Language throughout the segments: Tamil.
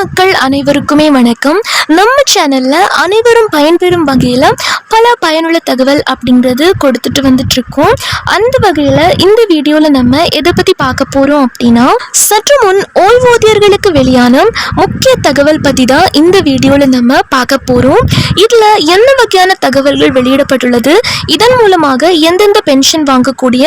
மக்கள் அனைவருக்குமே வணக்கம். நம்ம சேனல்ல அனைவரும் பயன்பெறும் வகையில பல பயனுள்ள தகவல் அப்படின்றது கொடுத்துட்டு வந்துட்டு இருக்கோம் அந்த வகையில இந்த வீடியோல நம்ம எதை பத்தி பார்க்க போறோம் அப்படின்னா சற்று முன் ஓய்வூதியர்களுக்கு வெளியான முக்கிய தகவல் பத்தி தான் இந்த வீடியோல நம்ம பார்க்க போறோம். இதுல என்ன வகையான தகவல்கள் வெளியிடப்பட்டுள்ளது? இதன் மூலமாக எந்தெந்த பென்ஷன் வாங்கக்கூடிய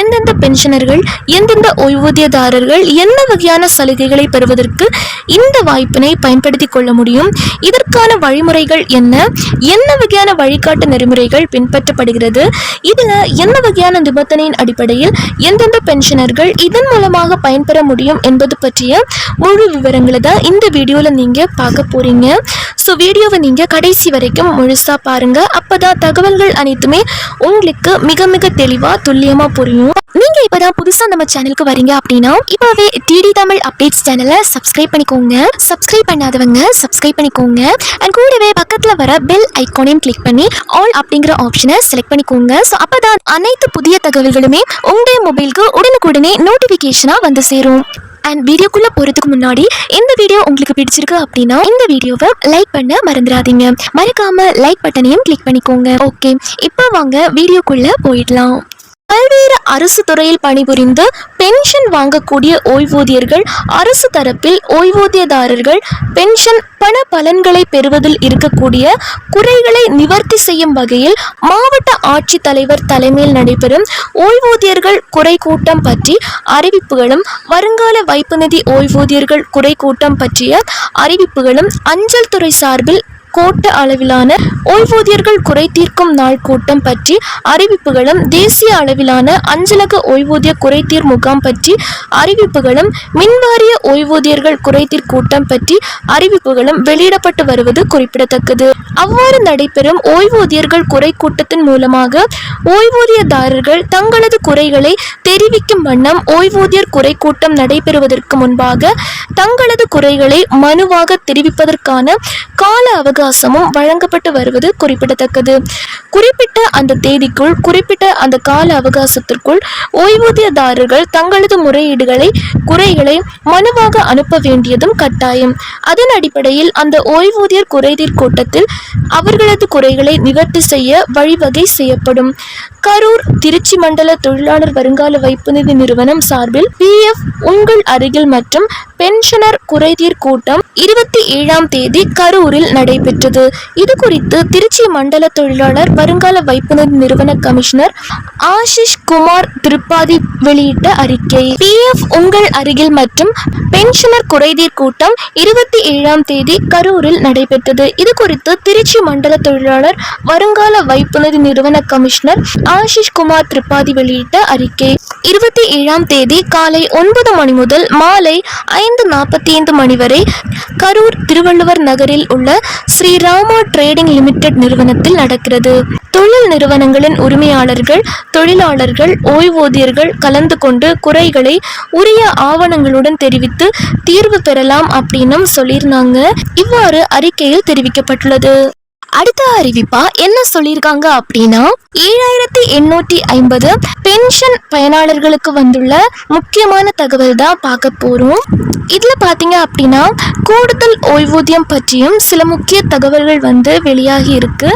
எந்தெந்த பென்ஷனர்கள் எந்தெந்த ஓய்வூதியதாரர்கள் என்ன வகையான சலுகைகளை பெறுவதற்கு இந்த வாய்ப்பினை பயன்படுத்தி கொள்ள முடியும். இதற்கான வழிமுறைகள் என்ன? என்ன வகையான வழிகாட்டு நெறிமுறைகள் பின்பற்றப்படுகிறது? இதில் என்ன வகையான நிபந்தனையின் அடிப்படையில் எந்தெந்த பென்ஷனர்கள் இதன் மூலமாக பயன்பெற முடியும் என்பது பற்றிய முழு விவரங்களை தான் இந்த வீடியோவில் நீங்கள் பார்க்க போகிறீங்க ஸோ வீடியோவை நீங்கள் கடைசி வரைக்கும் முழுசாக பாருங்கள் அப்போ தான் தகவல்கள் அனைத்துமே உங்களுக்கு மிக மிக தெளிவாக துல்லியமாக புரியும். நீங்க இப்பதான் புதுசா நம்ம சேனலுக்கு வரீங்க அப்படின்னா இப்பவே டிடி தமிழ் அப்டேட்ஸ் சேனலை சப்ஸ்கிரைப் பண்ணிக்கோங்க. சப்ஸ்கிரைப் பண்ணாதவங்க சப்ஸ்கிரைப் பண்ணிக்கோங்க. அண்ட் கூடவே பக்கத்துல வர பெல் ஐக்கானையும் கிளிக் பண்ணி ஆல் அப்படிங்கிற ஆப்ஷனை செலக்ட் பண்ணிக்கோங்க. ஸோ அப்பதான் அனைத்து புதிய தகவல்களுமே உங்களுடைய மொபைலுக்கு உடனுக்குடனே நோட்டிபிகேஷனா வந்து சேரும். அண்ட் வீடியோக்குள்ள போறதுக்கு முன்னாடி இந்த வீடியோ உங்களுக்கு பிடிச்சிருக்கு அப்படின்னா இந்த வீடியோவை லைக் பண்ண மறந்துடாதீங்க. மறக்காம லைக் பட்டனையும் கிளிக் பண்ணிக்கோங்க. ஓகே இப்போ வாங்க வீடியோக்குள்ள போயிடலாம். பல்வேறு அரசு துறையில் பணிபுரிந்து பென்ஷன் வாங்கக்கூடிய ஓய்வூதியர்கள் அரசு தரப்பில் ஓய்வூதியதாரர்கள் பென்ஷன் பண பலன்களை பெறுவதில் இருக்கக்கூடிய குறைகளை நிவர்த்தி செய்யும் வகையில் மாவட்ட ஆட்சித்தலைவர் தலைமையில் நடைபெறும் ஓய்வூதியர்கள் குறை கூட்டம் பற்றி அறிவிப்புகளும் வருங்கால வைப்பு நிதி ஓய்வூதியர்கள் குறை கூட்டம் பற்றிய அறிவிப்புகளும் அஞ்சல் துறை சார்பில் கோட்ட அளவிலான ஓய்வூதியர்கள் குறை தீர்க்கும் நாள் கூட்டம் பற்றி அறிவிப்புகளும் தேசிய அளவிலான அஞ்சலக ஓய்வூதிய குறைதீர் முகாம் பற்றி அறிவிப்புகளும் மின்வாரிய ஓய்வூதியர்கள் குறைதீர் கூட்டம் பற்றி அறிவிப்புகளும் வெளியிடப்பட்டு வருவது குறிப்பிடத்தக்கது. அவ்வாறு நடைபெறும் ஓய்வூதியர்கள் குறை கூட்டத்தின் மூலமாக ஓய்வூதியதாரர்கள் தங்களது குறைகளை தெரிவிக்கும் வண்ணம் ஓய்வூதியர் குறை கூட்டம் நடைபெறுவதற்கு முன்பாக தங்களது குறைகளை மனுவாக தெரிவிப்பதற்கான கால அவகாசமும் வழங்கப்பட்டு வருவது குறிப்பிடத்தக்கது. குறிப்பிட்ட அந்த தேதிக்குள் குறிப்பிட்ட அந்த கால அவகாசத்திற்குள் ஓய்வூதியதாரர்கள் தங்களது முறையீடுகளை குறைகளை மனுவாக அனுப்ப வேண்டியதும் கட்டாயம். அதன் அடிப்படையில் அந்த ஓய்வூதியர் குறைதீர் கூட்டத்தில் அவர்களது குறைகளை நிவர்த்தி செய்ய வழிவகை செய்யப்படும். கரூர் திருச்சி மண்டல தொழிலாளர் வருங்கால வைப்பு நிதி நிறுவனம் சார்பில் பி எஃப் உங்கள் அருகில் மற்றும் பென்ஷனர் குறைதீர் கூட்டம் இருபத்தி ஏழாம் தேதி கரூரில் நடைபெறும். நடைபெற்றது. இது குறித்து திருச்சி மண்டல தொழிலாளர் வருங்கால வைப்புநர் நிறுவன கமிஷனர் ஆஷிஷ் குமார் திரிபாதி வெளியிட்ட அறிக்கை. பிஎஃப் உங்கள் அருகில் மற்றும் பென்ஷனர் குறைதீர் கூட்டம் இருபத்தி ஏழாம் தேதி கரூரில் நடைபெற்றது. இது குறித்து திருச்சி மண்டல தொழிலாளர் வருங்கால வைப்புநர் நிறுவன கமிஷனர் ஆஷிஷ் குமார் திரிபாதி வெளியிட்ட அறிக்கை. இருபத்தி ஏழாம் தேதி காலை ஒன்பது மணி முதல் மாலை ஐந்து நாற்பத்தி ஐந்து மணி வரை கரூர் திருவள்ளுவர் நகரில் உள்ள ஸ்ரீராமா ட்ரேடிங் லிமிடெட் நிறுவனத்தில் நடக்கிறது. தொழில் நிறுவனங்களின் உரிமையாளர்கள் தொழிலாளர்கள் ஓய்வூதியர்கள் கலந்து கொண்டு குறைகளை உரிய ஆவணங்களுடன் தெரிவித்து தீர்வு பெறலாம் அப்படின்னும் சொல்லியிருந்தாங்க. இவ்வாறு அறிக்கையில் தெரிவிக்கப்பட்டுள்ளது. அடுத்த அறிவிப்பா என்ன சொல்லியிருக்காங்க அப்படின்னா ஏழாயிரத்தி எண்ணூற்றி ஐம்பது பென்ஷன் பயனாளர்களுக்கு வந்துள்ள முக்கியமான தகவல் தான் பார்க்க போகிறோம் இதில் பார்த்தீங்க அப்படின்னா கூடுதல் ஓய்வூதியம் பற்றியும் சில முக்கிய தகவல்கள் வந்து வெளியாகி இருக்கு.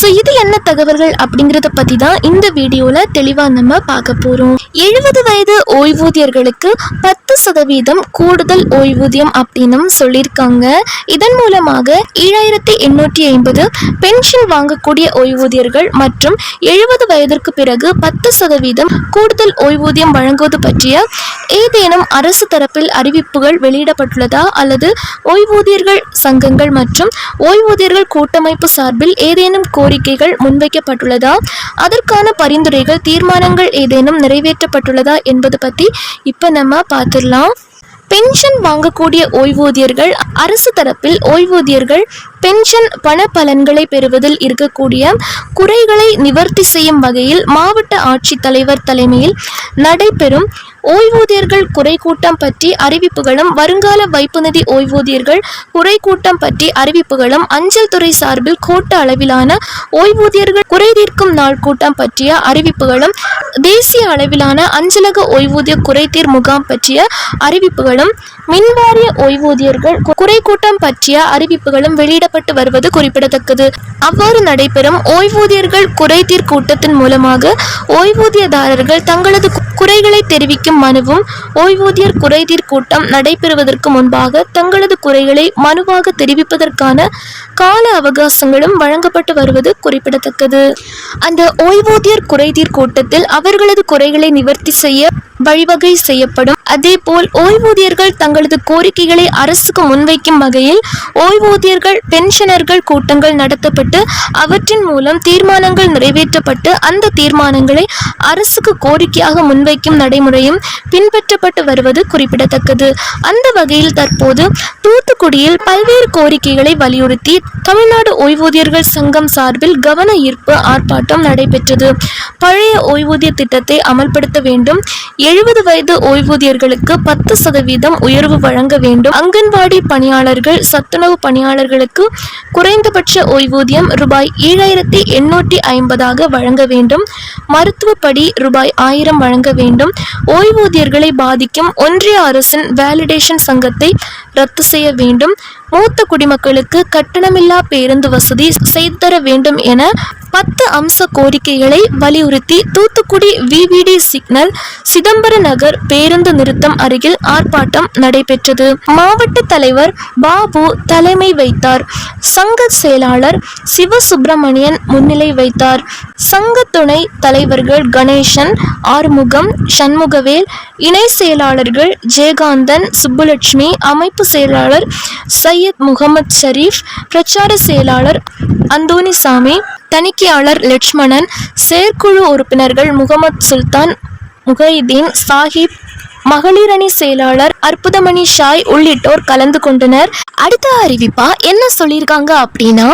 ஸோ இது என்ன தகவல்கள் அப்படிங்கிறத பற்றி தான் இந்த வீடியோவில் தெளிவாக நம்ம பார்க்க போகிறோம் எழுபது வயது ஓய்வூதியர்களுக்கு பத்து சதவீதம் கூடுதல் ஓய்வூதியம் அப்படின்னும் சொல்லியிருக்காங்க. இதன் மூலமாக ஏழாயிரத்தி எண்ணூற்றி ஐம்பது பென்ஷன் வாங்கக்கூடிய ஓய்வூதியர்கள் மற்றும் எழுபது வயதிற்கு பிறகு பத்து சதவீதம் கூடுதல் ஓய்வூதியம் வழங்குவது பற்றிய ஏதேனும் அரசு தரப்பில் அறிவிப்புகள் வெளியிடப்பட்டுள்ளதா? அல்லது ஓய்வூதியர்கள் சங்கங்கள் மற்றும் ஓய்வூதியர்கள் கூட்டமைப்பு சார்பில் ஏதேனும் கோரிக்கைகள் முன்வைக்கப்பட்டுள்ளதா? அதற்கான பரிந்துரைகள் தீர்மானங்கள் ஏதேனும் நிறைவேற்றப்பட்டுள்ளதா என்பது பற்றி இப்போ நம்ம பார்த்துடலாம். பென்ஷன் வாங்கக்கூடிய ஓய்வூதியர்கள் அரசு தரப்பில் ஓய்வூதியர்கள் பென்ஷன் பண பலன்களை பெறுவதில் இருக்கக்கூடிய குறைகளை நிவர்த்தி செய்யும் வகையில் மாவட்ட ஆட்சித்தலைவர் தலைமையில் நடைபெறும் ஓய்வூதியர்கள் குறை கூட்டம் பற்றி அறிவிப்புகளும் வருங்கால வைப்பு நிதி ஓய்வூதியர்கள் குறை கூட்டம் பற்றி அறிவிப்புகளும் அஞ்சல் துறை சார்பில் கோட்ட அளவிலான ஓய்வூதியர்கள் குறை தீர்க்கும் நாள் கூட்டம் பற்றிய அறிவிப்புகளும் தேசிய அளவிலான அஞ்சலக ஓய்வூதிய குறைதீர் முகாம் பற்றிய அறிவிப்புகளும் மின்வாரிய ஓய்வூதியர்கள் குறை கூட்டம் பற்றிய அறிவிப்புகளும் வெளியிடப்பட்டு வருவது குறிப்பிடத்தக்கது. அவ்வாறு நடைபெறும் ஓய்வூதியர்கள் குறைதீர் கூட்டத்தின் மூலமாக ஓய்வூதியதாரர்கள் தங்களது குறைகளை தெரிவிக்கும் மனுவும் ஓய்வூதியர் குறைதீர் கூட்டம் நடைபெறுவதற்கு முன்பாக தங்களது குறைகளை மனுவாக தெரிவிப்பதற்கான கால அவகாசங்களும் வழங்கப்பட்டு வருவது குறிப்பிடத்தக்கது. அந்த ஓய்வூதியர் குறைதீர் கூட்டத்தில் அவர்களது குறைகளை நிவர்த்தி செய்ய வழிவகை செய்யப்படும். அதேபோல் ஓய்வூதியர்கள் தங்களது கோரிக்கைகளை அரசுக்கு முன்வைக்கும் வகையில் ஓய்வூதியர்கள் பென்ஷனர்கள் கூட்டங்கள் நடத்தப்பட்டு அவற்றின் மூலம் தீர்மானங்கள் நிறைவேற்றப்பட்டு அந்த தீர்மானங்களை அரசுக்கு கோரிக்கையாக வைக்கும் நடைமுறையும் பின்பற்றப்பட்டு வருவது குறிப்பிடத்தக்கது. அந்த வகையில் தற்போது தூத்துக்குடியில் பல்வேறு கோரிக்கைகளை வலியுறுத்தி தமிழ்நாடு ஓய்வூதியர்கள் சங்கம் சார்பில் கவன ஈர்ப்பு ஆர்ப்பாட்டம் நடைபெற்றது. பழைய ஓய்வூதிய திட்டத்தை அமல்படுத்த வேண்டும். எழுபது வயது ஓய்வூதியர்களுக்கு பத்து சதவீதம் உயர்வு வழங்க வேண்டும். அங்கன்வாடி பணியாளர்கள் சத்துணவு பணியாளர்களுக்கு குறைந்தபட்ச ஓய்வூதியம் ரூபாய் ஏழாயிரத்தி எண்ணூற்றி ஐம்பதாக வழங்க வேண்டும். மருத்துவப்படி ரூபாய் ஆயிரம் வழங்க வேண்டும். ஓய்வூதியர்களை பாதிக்கும் ஒன்றிய அரசின் வேலிடேஷன் சங்கத்தை ரத்து செய்ய வேண்டும். மூத்த குடிமக்களுக்கு கட்டணமில்லா பேருந்து வசதி செய்து தர வேண்டும் என பத்து அம்ச கோரிக்கைகளை வலியுறுத்தி தூத்துக்குடி விவிடி சிக்னல் சிதம்பர நகர் பேருந்து நிறுத்தம் அருகில் ஆர்ப்பாட்டம் நடைபெற்றது. மாவட்ட தலைவர் பாபு தலைமை வைத்தார். சங்க செயலாளர் சிவசுப்பிரமணியன் முன்னிலை வைத்தார். சங்க துணை தலைவர்கள் கணேசன் ஆறுமுகம் சண்முகவேல் இணை செயலாளர்கள் ஜெயகாந்தன் சுப்புலட்சுமி அமைப்பு செயலாளர் சையத் முகமது ஷரீஃப் பிரச்சார செயலாளர் அந்தோனிசாமி தணிக்கையாளர் லட்சுமணன் செயற்குழு உறுப்பினர்கள் முகமது சுல்தான் முகைதீன் சாஹிப் மகளிரணி செயலாளர் அற்புதமணி ஷாய் உள்ளிட்டோர் கலந்து கொண்டனர். அடுத்த அறிவிப்பா என்ன சொல்லியிருக்காங்க அப்படின்னா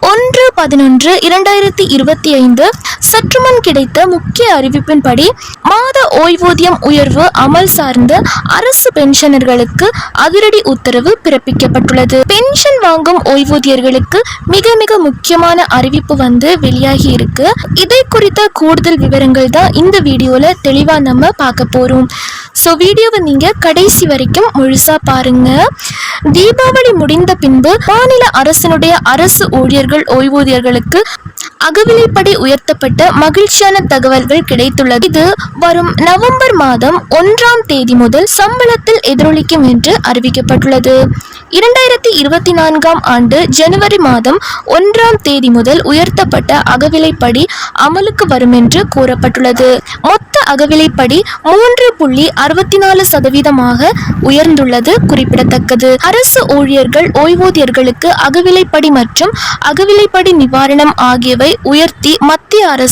ஒன்று பதினொன்று இரண்டாயிரத்தி இருபத்தி ஐந்து சற்றுமுன் கிடைத்த முக்கிய அறிவிப்பின்படி மாத ஓய்வூதியம் உயர்வு அமல் சார்ந்த அரசு பென்ஷனர்களுக்கு அதிரடி உத்தரவு பிறப்பிக்கப்பட்டுள்ளது. பென்ஷன் வாங்கும் ஓய்வூதியர்களுக்கு மிக மிக முக்கியமான அறிவிப்பு வந்து வெளியாகி இருக்கு. இதை குறித்த கூடுதல் விவரங்கள் தான் இந்த வீடியோல தெளிவா நம்ம பார்க்க போறோம். ஸோ வீடியோவை நீங்க கடைசி வரைக்கும் முழுசா பாருங்க. தீபாவளி முடிந்த பின்பு மாநில அரசினுடைய அரசு ஊழியர்கள் ஓய்வூதியர்களுக்கு அகவிலைப்படி உயர்த்தப்பட்ட மகிழ்ச்சியான தகவல்கள் கிடைத்துள்ளது. இது வரும் நவம்பர் மாதம் ஒன்றாம் தேதி முதல் சம்பளத்தில் எதிரொலிக்கும் என்று அறிவிக்கப்பட்டுள்ளது. இரண்டாயிரத்தி இருபத்தி நான்காம் ஆண்டு ஜனவரி மாதம் ஒன்றாம் தேதி முதல் உயர்த்தப்பட்ட அகவிலைப்படி அமலுக்கு வரும் என்று கூறப்பட்டுள்ளது. மொத்த அகவிலைப்படி மூன்று புள்ளி அறுபத்தி நாலு சதவீதமாக உயர்ந்துள்ளது குறிப்பிடத்தக்கது. அரசு ஊழியர்கள் ஓய்வூதியர்களுக்கு அகவிலைப்படி மற்றும் அகவிலைப்படி நிவாரணம் ஆகியவை உயர்த்தி மத்திய அரசு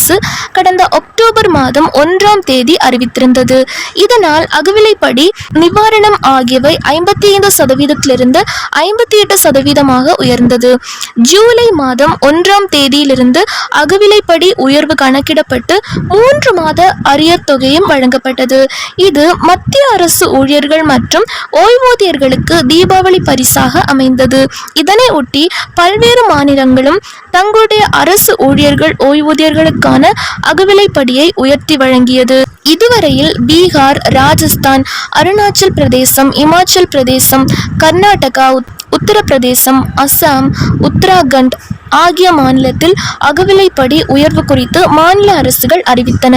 கடந்த அக்டோபர் மாதம் ஒன்றாம் தேதி அறிவித்திருந்தது. இதனால் அகவிலைப்படி நிவாரணம் ஆகியவை ஐம்பத்தி ஐந்து சதவீதத்திலிருந்து ஐம்பத்தி எட்டு சதவீதமாக உயர்ந்தது. ஜூலை மாதம் ஒன்றாம் தேதியிலிருந்து அகவிலைப்படி உயர்வு கணக்கிடப்பட்டு மூன்று மாத அரியர் தொகையும் வழங்கப்பட்டது. இது மத்திய அரசு ஊழியர்கள் மற்றும் ஓய்வூதியர்களுக்கு தீபாவளி பரிசாக அமைந்தது. இதனை ஒட்டி பல்வேறு மாநிலங்களும் தங்களுடைய அரசு ஊழியர்கள் ஓய்வூதியர்களுக்கு ஓய்வூதியர்களுக்கான அகவிலைப்படியை உயர்த்தி வழங்கியது. இதுவரையில் பீகார் ராஜஸ்தான் அருணாச்சல் பிரதேசம் இமாச்சல் பிரதேசம் கர்நாடகா உத்தரப்பிரதேசம் அஸ்ஸாம் உத்தராகண்ட் ஆகிய மாநிலத்தில் அகவிலைப்படி உயர்வு குறித்து மாநில அரசுகள் அறிவித்தன.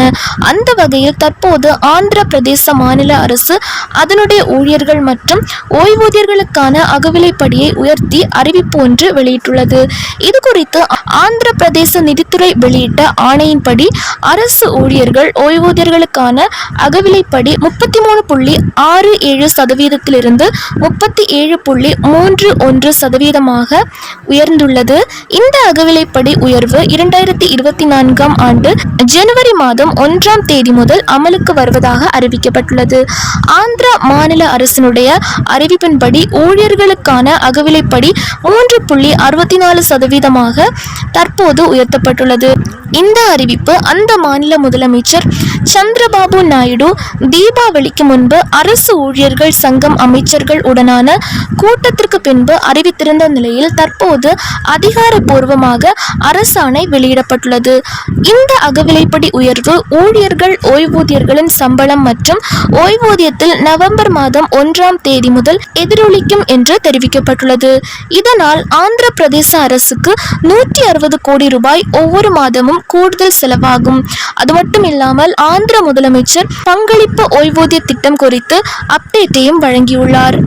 அந்த வகையில் தற்போது ஆந்திர பிரதேச மாநில அரசு அதனுடைய ஊழியர்கள் மற்றும் ஓய்வூதியர்களுக்கான அகவிலைப்படியை உயர்த்தி அறிவிப்பு ஒன்று வெளியிட்டுள்ளது. இது குறித்து ஆந்திர பிரதேச நிதித்துறை வெளியிட்ட ஆணையின்படி அரசு ஊழியர்கள் ஓய்வூதியர்களுக்கான அகவிலைப்படி முப்பத்தி மூணு புள்ளி ஆறு ஏழு சதவீதத்திலிருந்து முப்பத்தி ஏழு புள்ளி மூன்று ஒன்று சதவீதமாக உயர்ந்துள்ளது. இந்த அகவிலைப்படி உயர்வு இரண்டாயிரத்தி இருபத்தி நான்காம் ஆண்டு ஜனவரி மாதம் ஒன்றாம் தேதி முதல் அமலுக்கு வருவதாக அறிவிக்கப்பட்டுள்ளது. ஆந்திரா மாநில அரசினுடைய அறிவிப்பின்படி ஊழியர்களுக்கான அகவிலைப்படி மூன்று புள்ளி அறுபத்தி நாலு சதவீதமாக தற்போது உயர்த்தப்பட்டுள்ளது. இந்த அறிவிப்பு அந்த மாநில முதலமைச்சர் சந்திரபாபு நாயுடு தீபாவளிக்கு முன்பு அரசு ஊழியர்கள் சங்கம் அமைச்சர்கள் உடனான கூட்டத்திற்கு பின் முன்பு அறிவித்திருந்த நிலையில் தற்போது அதிகாரப்பூர்வமாக அரசாணை வெளியிடப்பட்டுள்ளது. இந்த அகவிலைப்படி உயர்வு ஊழியர்கள் ஓய்வூதியர்களின் சம்பளம் மற்றும் ஓய்வூதியத்தில் நவம்பர் மாதம் ஒன்றாம் தேதி முதல் எதிரொலிக்கும் என்று தெரிவிக்கப்பட்டுள்ளது. இதனால் ஆந்திர பிரதேச அரசுக்கு நூற்றி அறுபது கோடி ரூபாய் ஒவ்வொரு மாதமும் கூடுதல் செலவாகும். அது மட்டும் இல்லாமல் ஆந்திர முதலமைச்சர் பங்களிப்பு ஓய்வூதிய திட்டம் குறித்து அப்டேட்டையும் வழங்கியுள்ளார்.